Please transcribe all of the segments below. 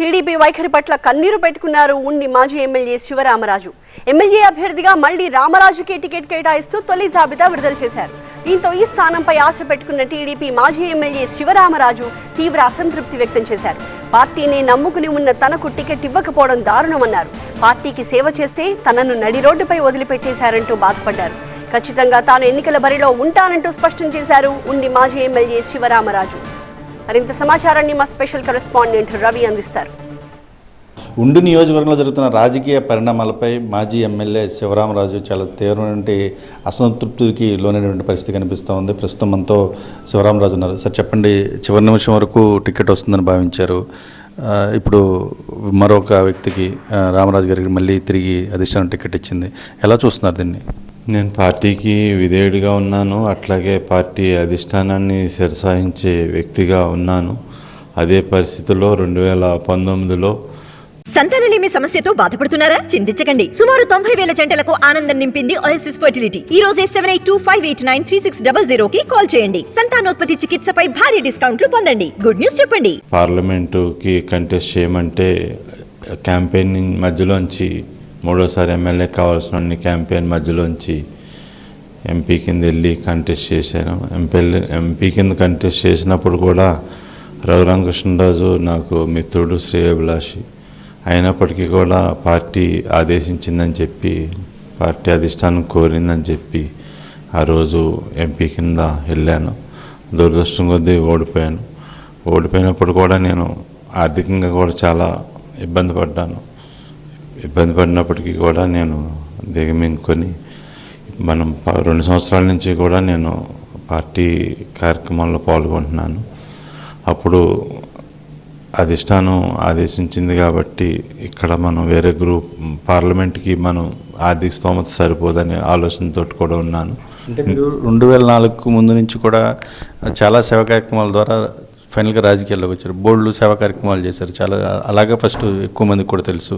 TDP వైఖరి పట్ల కన్నీరు పెట్టుకున్నారు ఉండి మాజీ ఎమ్మెల్యే శివరామరాజు. ఎమ్మెల్యే అభ్యర్థిగా మళ్ళీ రామరాజుకే టికెట్ కేటాయిస్తూ తొలి జాబితా విడుదల చేశారు. దీంతో ఈ స్థానంపై ఆశ పెట్టుకున్న టీడీపీ మాజీ ఎమ్మెల్యే శివరామరాజు తీవ్ర అసంతృప్తి వ్యక్తం చేశారు. పార్టీని నమ్ముకుని ఉన్న తనకు టికెట్ ఇవ్వకపోవడం దారుణమన్నారు. పార్టీకి సేవ చేస్తే తనను నడి రోడ్డుపై వదిలిపెట్టేశారంటూ బాధపడ్డారు. ఖచ్చితంగా తాను ఎన్నికల బరిలో ఉంటానంటూ స్పష్టం చేశారు ఉండి మాజీ ఎమ్మెల్యే శివరామరాజు. మరింత సమాచారాన్ని మా స్పెషల్ కరెస్పాండెంట్ రవి అందిస్తారు. ఉండి నియోజకవర్గంలో జరుగుతున్న రాజకీయ పరిణామాలపై మాజీ ఎమ్మెల్యే శివరామరాజు చాలా తీవ్రమైనటువంటి అసంతృప్తికి లోనైనటువంటి పరిస్థితి కనిపిస్తూ ఉంది. ప్రస్తుతం మనతో శివరామరాజు ఉన్నారు. సార్ చెప్పండి చివరి నిమిషం వరకు టికెట్ వస్తుందని భావించారు. ఇప్పుడు మరొక వ్యక్తికి రామరాజు గారికి మళ్ళీ తిరిగి అధిష్టానం టికెట్ ఇచ్చింది. ఎలా చూస్తున్నారు దీన్ని? నేను పార్టీకి విధేయుడిగా ఉన్నాను. అట్లాగే పార్టీ అధిష్టానాన్ని శిరసాయించే వ్యక్తిగా ఉన్నాను. అదే పరిస్థితిలో రెండు వేల పంతొమ్మిదిలో సంతానలేమి సమస్యతో బాధపడుతున్నారా? చింతించకండి. సుమారు తొంభై వేల జంటలకు ఆనందం నింపింది ఓఎస్ఎస్ ఫర్టిలిటీ ఈ రోజే seven eight two five eight nine three six double zero కి కాల్ చేయండి. సంతానోత్పత్తి చికిత్సపై భారీ డిస్కౌంట్లు పొందండి. గుడ్ న్యూస్ చెప్పండి. పార్లమెంటుకి కంటెస్ట్ చేయమంటే క్యాంపెయినింగ్ మధ్యలోంచి మూడోసారి ఎమ్మెల్యే కావాల్సిన క్యాంపెయిన్ మధ్యలోంచి ఎంపీ కింద వెళ్ళి కంటెస్ట్ చేశాను. ఎంపీ ఎంపీ కింద కంటెస్ట్ చేసినప్పుడు కూడా రఘురామకృష్ణరాజు నాకు మిత్రుడు శ్రేయభిలాషి అయినప్పటికీ కూడా పార్టీ ఆదేశించిందని చెప్పి పార్టీ అధిష్టానం కోరిందని చెప్పి ఆ రోజు ఎంపీ కింద వెళ్ళాను. దురదృష్టం కొద్దీ ఓడిపోయాను. ఓడిపోయినప్పుడు కూడా నేను ఆర్థికంగా కూడా చాలా ఇబ్బంది పడ్డాను. ఇబ్బంది పడినప్పటికీ కూడా నేను దిగమింగుకొని మనం రెండు సంవత్సరాల నుంచి కూడా నేను పార్టీ కార్యక్రమాల్లో పాల్గొంటున్నాను. అప్పుడు అధిష్టానం ఆదేశించింది కాబట్టి ఇక్కడ మనం వేరే గ్రూప్ పార్లమెంట్కి మనం ఆర్థిక స్తోమత సరిపోదనే ఆలోచనతో కూడా ఉన్నాను. అంటే మీరు రెండు వేల నాలుగుకు ముందు నుంచి కూడా చాలా సేవా కార్యక్రమాల ద్వారా ఫైనల్గా రాజకీయాల్లోకి వచ్చారు. బోర్డులు సేవా కార్యక్రమాలు చేశారు. చాలా అలాగే ఫస్ట్ ఎక్కువ మందికి కూడా తెలుసు.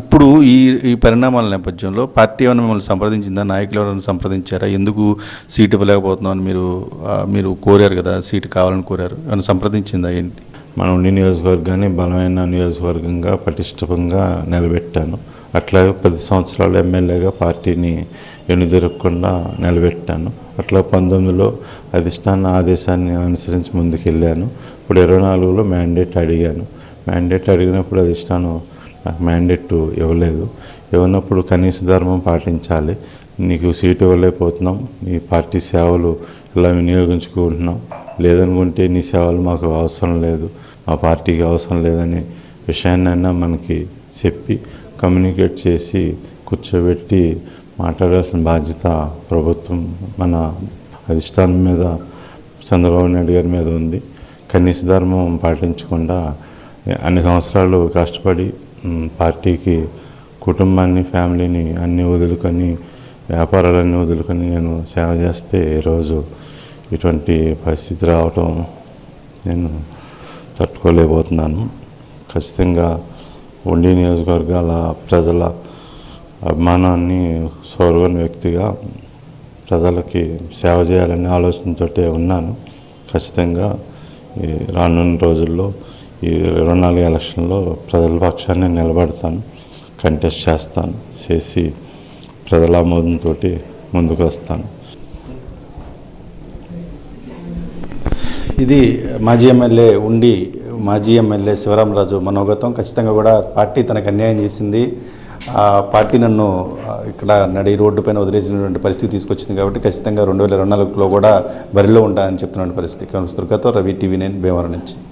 ఇప్పుడు ఈ ఈ పరిణామాల నేపథ్యంలో పార్టీ ఏమైనా మిమ్మల్ని సంప్రదించిందా? నాయకులు ఎవరైనా సంప్రదించారా? ఎందుకు సీట్ ఇవ్వలేకపోతున్నామని మీరు మీరు కోరారు కదా సీటు కావాలని కోరారు. ఏమైనా సంప్రదించిందా ఏంటి? మన ఉండి నియోజకవర్గాన్ని బలమైన నియోజకవర్గంగా పటిష్టంగా నిలబెట్టాను. అట్లాగే పది సంవత్సరాలు ఎమ్మెల్యేగా పార్టీని ఎన్నుదిరగకుండా నిలబెట్టాను. అట్లా పంతొమ్మిదిలో అధిష్టాన ఆదేశాన్ని అనుసరించి ముందుకెళ్ళాను. ఇప్పుడు ఇరవై నాలుగులో మ్యాండేట్ అడిగాను. మ్యాండేట్ అడిగినప్పుడు అధిష్టానం నాకు మ్యాండేట్ ఇవ్వలేదు. ఇవ్వనప్పుడు కనీస ధర్మం పాటించాలి. నీకు సీటు ఇవ్వలేకపోతున్నాం. నీ పార్టీ సేవలు ఇలా వినియోగించుకుంటున్నాం? లేదనుకుంటే నీ సేవలు మాకు అవసరం లేదు. మా పార్టీకి అవసరం లేదనే విషయాన్నైనా మనకి చెప్పి కమ్యూనికేట్ చేసి కూర్చోబెట్టి మాట్లాడాల్సిన బాధ్యత ప్రభుత్వం మన అధిష్టానం మీద చంద్రబాబు నాయుడు గారి మీద ఉంది. కనీస ధర్మం పాటించకుండా అన్ని సంవత్సరాలు కష్టపడి పార్టీకి కుటుంబాన్ని ఫ్యామిలీని అన్ని వదులుకొని వ్యాపారాలన్నీ వదులుకొని నేను సేవ చేస్తే ఈరోజు ఇటువంటి పరిస్థితి రావటం నేను తట్టుకోలేకపోతున్నాను. ఖచ్చితంగా ఉండి నియోజకవర్గాల ప్రజల అభిమానాన్ని సోరుగని వ్యక్తిగా ప్రజలకి సేవ చేయాలనే ఆలోచనతోటే ఉన్నాను. ఖచ్చితంగా ఈ రానున్న రోజుల్లో ఈ ఇరవై నాలుగు ఎలక్షన్లో ప్రజల పక్షాన్ని నిలబడతాను కంటెస్ట్ చేస్తాను చేసి ప్రజల ఆమోదంతో ముందుకు వస్తాను ఇది మాజీ ఎమ్మెల్యే ఉండి మాజీ ఎమ్మెల్యే శివరామరాజు మనోగతం ఖచ్చితంగా కూడా పార్టీ తనకు అన్యాయం చేసింది. ఆ పార్టీ నన్ను ఇక్కడ నడి రోడ్డు పైన వదిలేసినటువంటి పరిస్థితి తీసుకొచ్చింది కాబట్టి ఖచ్చితంగా రెండు వేల ఇరవై నాలుగులో కూడా బరిలో ఉంటానని చెప్తున్న పరిస్థితి. దుర్గతో రవి టీవీ నేను భీమవరం నుంచి.